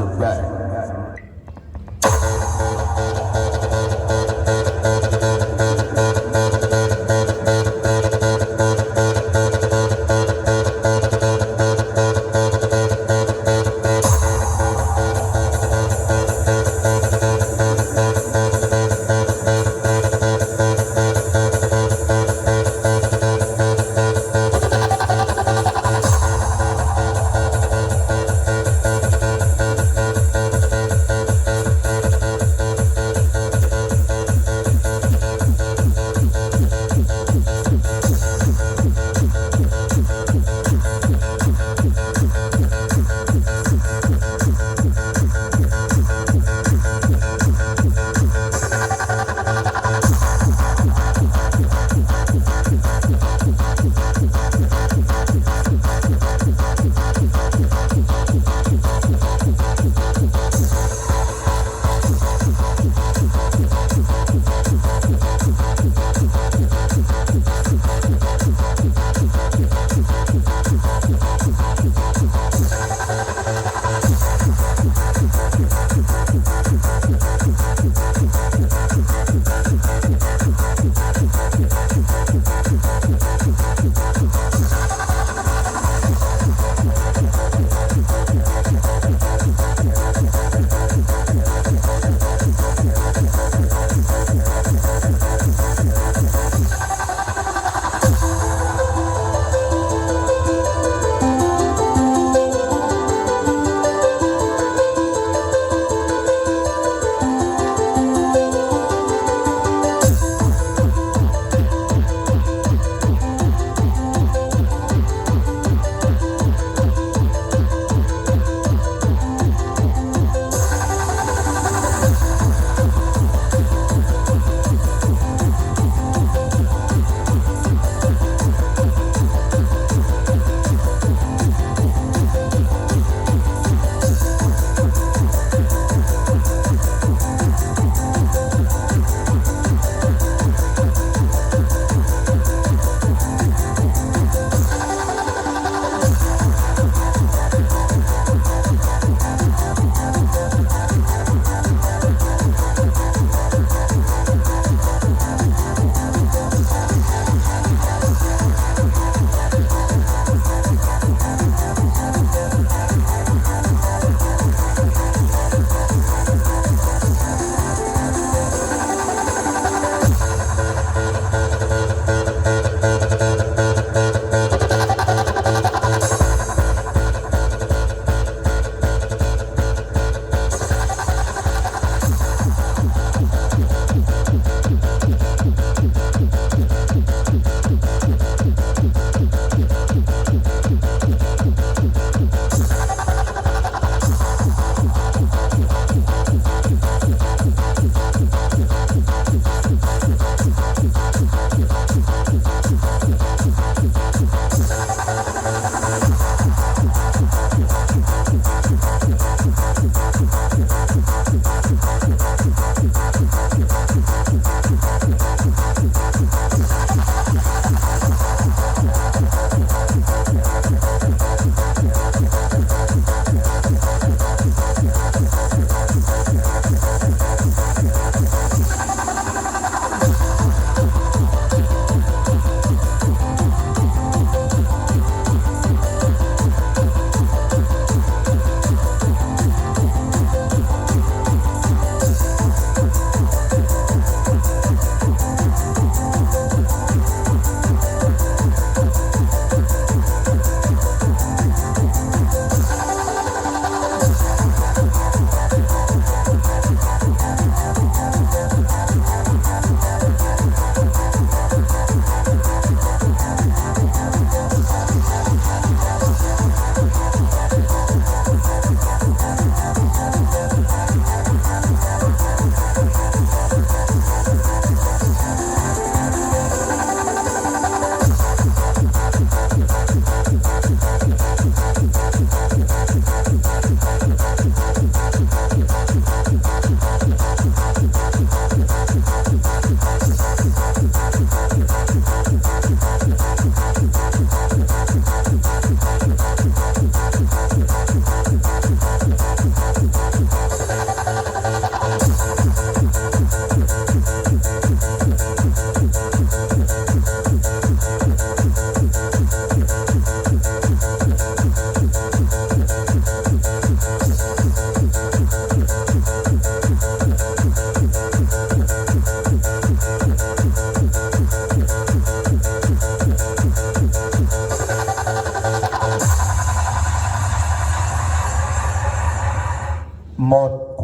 the back.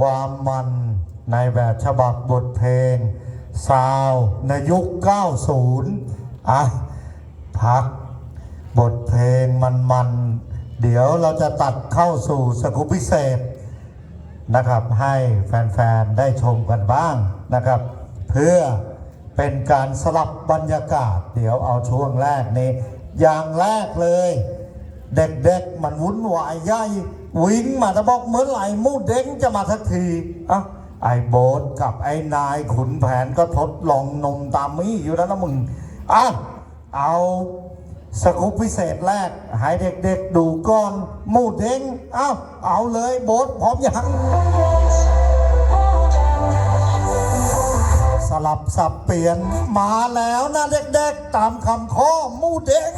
ความมันในแบบฉบับบทเพลง ซาวในยุค 90 อะ พัก บทเพลงมันๆเดี๋ยวเราจะตัดเข้าสู่สกุปพิเศษนะครับ ให้แฟนๆ ได้ชมกันบ้างนะครับ เพื่อเป็นการสลับบรรยากาศ เดี๋ยวเอาช่วงแรกนี้ อย่างแรกเลย เด็กๆมันวุ่นวายใหญ่วิ่งมาตะบอกเมื่อไหร่มูดเด้งจะมาสักทีอะไอ้โบ๊ทกับไอ้นายขุนแผนก็ทดลองนมตามมี่อยู่แล้วนะมึงอะเอาสกุปพิเศษแรกให้เด็กๆดูก่อนมูดเด้งอ้าวเอาเลยโบ๊ทพร้อมยังสลับสับเปลี่ยนมาแล้วนะเด็กๆ ตามคำข้อมูเด็ก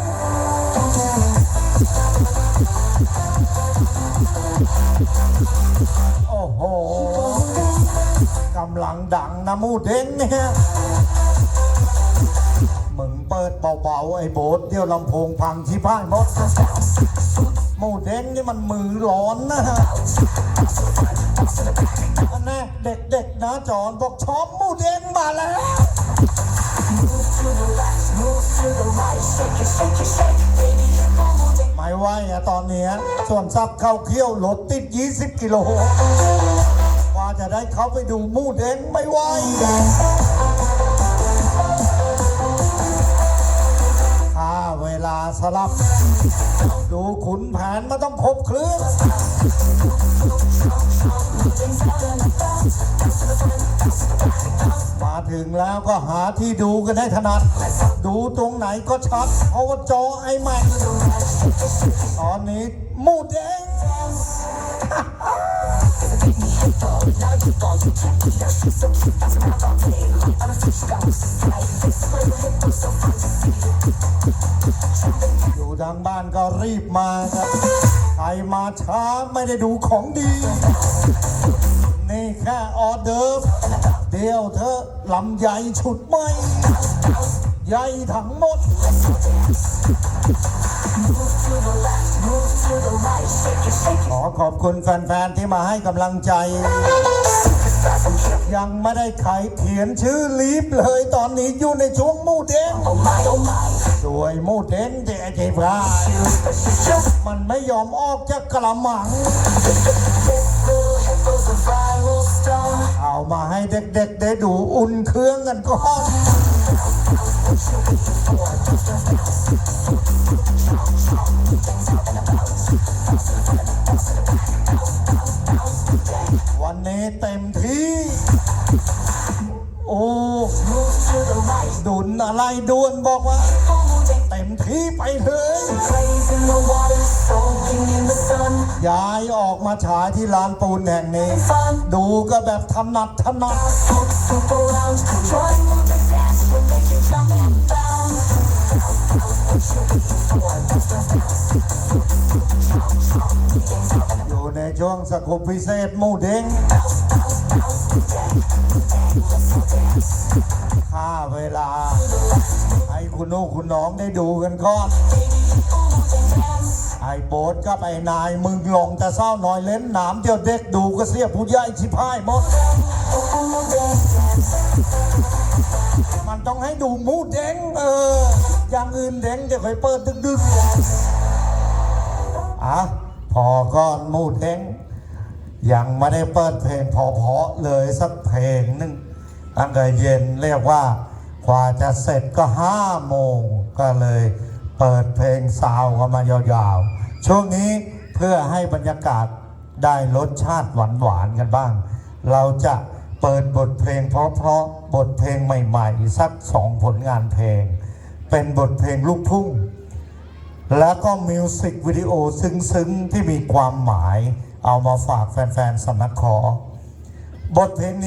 โอ้โหกำลังดังนะมูเด้งเนี่ยมึงเปิดเบาๆไอ้โบ๊ทเดี๋ยวลำโพงพังที่พ่ายหมดมูเด้งนี่มันมือร้อนนะฮะอันนี้เด็กๆนะจอนบอกชอบมูเด้งมาแล้ว ไม่ไหวอะตอนนี้ส่วนซับเข้าเขี้ยวรถติด 20 กิโลกว่าจะได้เขาไปดูมูดเองไม่ไหว สลับ ดูขุนแผนมาต้องครบเครื่องมาถึงแล้วก็หาที่ดูกันให้ถนัด ดูตรงไหนก็ชัดเพราะว่าจอไอแม็กตอนนี้ มูดเด้งอยู่ทางบ้านก็รีบมาครับ ใครมาช้าไม่ได้ดูของดี นี่แค่ออเดิร์ฟเดียวเธอลำใหญ่ฉุดไม่ ใหญ่ทั้งหมด ขอขอบคุณแฟนๆ ที่มาให้กำลังใจ ยังไม่ได้ใครเขียนชื่อลีฟเลยตอนนี้อยู่ในช่วงมูเด้งสวยมูเด้งเจ๊เจ๊พรามันไม่ยอมออกจากกระมัง เอามาให้เด็กๆ ได้ดูอุ่นเครื่องกันก่อน วันนี้เต็มที่ โอ้ ดุนอะไรดวนบอกว่า เต็มที่ไปเลยย้ายออกมาฉายที่ลานปูนแห่งนี้ ดูก็แบบถนัดถนัด อยู่ในช่วงสกุปพิเศษมูเด้งค่าเวลา ให้คุณลูกคุณน้องได้ดูกันก่อน ไอ้โบ๊ทกับไอ้นายมึงลงแต่เศร้าหน่อยเล่นหนามเดี๋ยวเด็กดูก็เสียผู้ใหญ่ชิพายหมด มันต้องให้ดูมูดเด้งเออ อย่างอื่นเด้งเดี๋ยวค่อยเปิดดึกๆอะพอก้อนมูดเด้งยังไม่ได้เปิดเพลงพอๆเลยสักเพลงหนึ่งตั้งแต่เย็นเรียกว่ากว่าจะเสร็จก็ห้าโมงก็เลยเปิดเพลงซาวกันมายาวๆ ช่วงนี้เพื่อให้บรรยากาศได้รสชาติหวานๆกันบ้าง เราจะ เปิดบทเพลงเพราะๆบทเพลงใหม่ๆสักสองผลงานเพลง เป็นบทเพลงลูกทุ่ง แล้วก็มิวสิกวิดีโอซึ้งๆ ที่มีความหมายเอามาฝากแฟนๆสำนักขอบทเพลงนี้